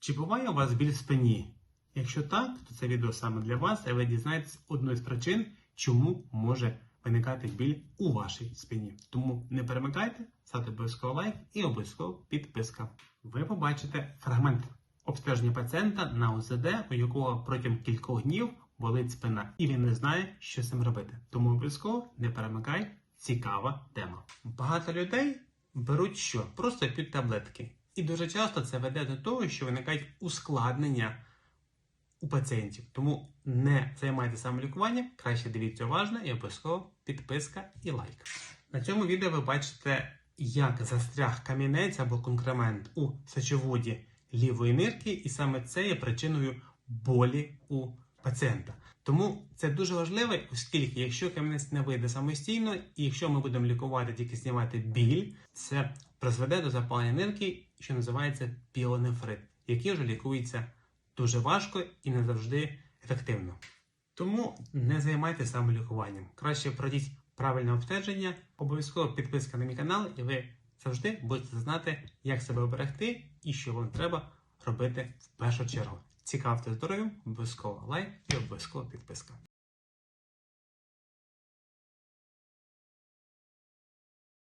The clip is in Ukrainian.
Чи буває у вас біль в спині? Якщо так, то це відео саме для вас, і ви дізнаєтесь одну з причин, чому може виникати біль у вашій спині. Тому не перемикайте, ставте обов'язково лайк і обов'язково підписка. Ви побачите фрагмент обстеження пацієнта на ОЗД, у якого протягом кількох днів болить спина, і він не знає, що з цим робити. Тому обов'язково не перемикай. Цікава тема. Багато людей беруть що? Просто п'ють таблетки. І дуже часто це веде до того, що виникають ускладнення у пацієнтів. Тому не займайтеся самолікуванням, краще дивіться уважно і обов'язково підписка і лайк. На цьому відео ви бачите, як застряг камінець або конкремент у сечоводі лівої нирки, і саме це є причиною болі у пацієнта. Тому це дуже важливо, оскільки якщо камінець не вийде самостійно, і якщо ми будемо лікувати тільки знімати біль, це призведе до запалення нирки, що називається піонефрит, який вже лікується дуже важко і не завжди ефективно. Тому не займайтеся самолікуванням. Краще пройдіть правильне обстеження, обов'язково підписка на мій канал, і ви завжди будете знати, як себе оберегти і що вам треба робити в першу чергу. Цікавте здоров'ям, обов'язково лайк і обов'язково підписка.